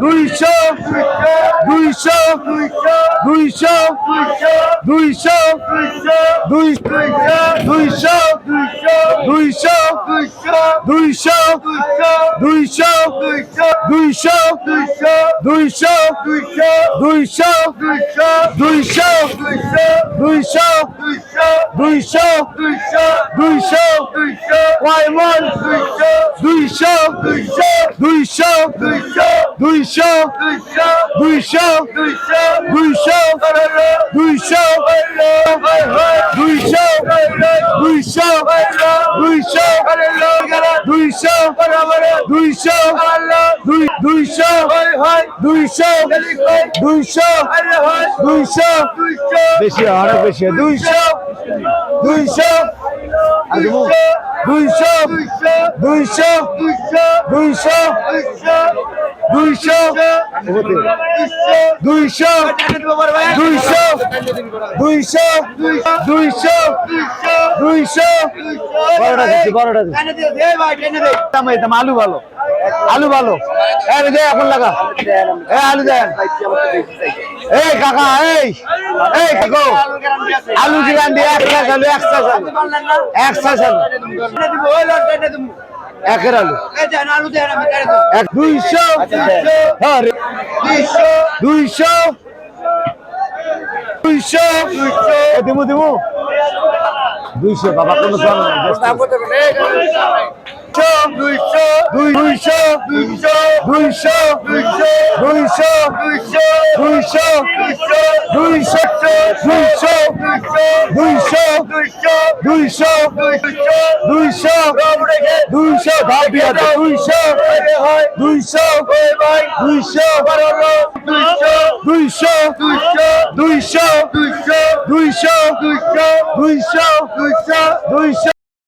দুইশো দুইশো দুইশো দুইশো দুই দুইশো দুইশো দুইশো দুইশো দুইশো দুইশো দুইশো দুইশো দুইশো দুইশো দুইশো ওয়াইমন দুইশো দুইশো দুইশো দুইশো দুইশো দুইশো দুইশো দুইশো দুইশো দুইশো দুইশো দুই দুইশো দুইশো দুইশো দুইশো বেশি অনেক বেশি দুইশো দুইশো আলু ভালো। আলু ভালো। এই দে এখন লাগা। এ আলু দেন। এই কাকা, এই। এই কাকু। আলু দিয়ে একটা চালু একটা চালু একটা চালু একের আলু। এক দুইশো হ্যাঁ। দুইশো। দুইশো এ দিমু দিমু। দুইশো বাবা কোনো নাই দুইশো দুইশো দুইশো দুইশো। দুইশো। দুইশো দুইশো দুইশো দুইশো দুইশো দুইশো দুইশো ভাব দিয়া দুইশো দুইশো দুইশো দুইশো দুইশো দুইশো দুইশো দুইশো দুইশো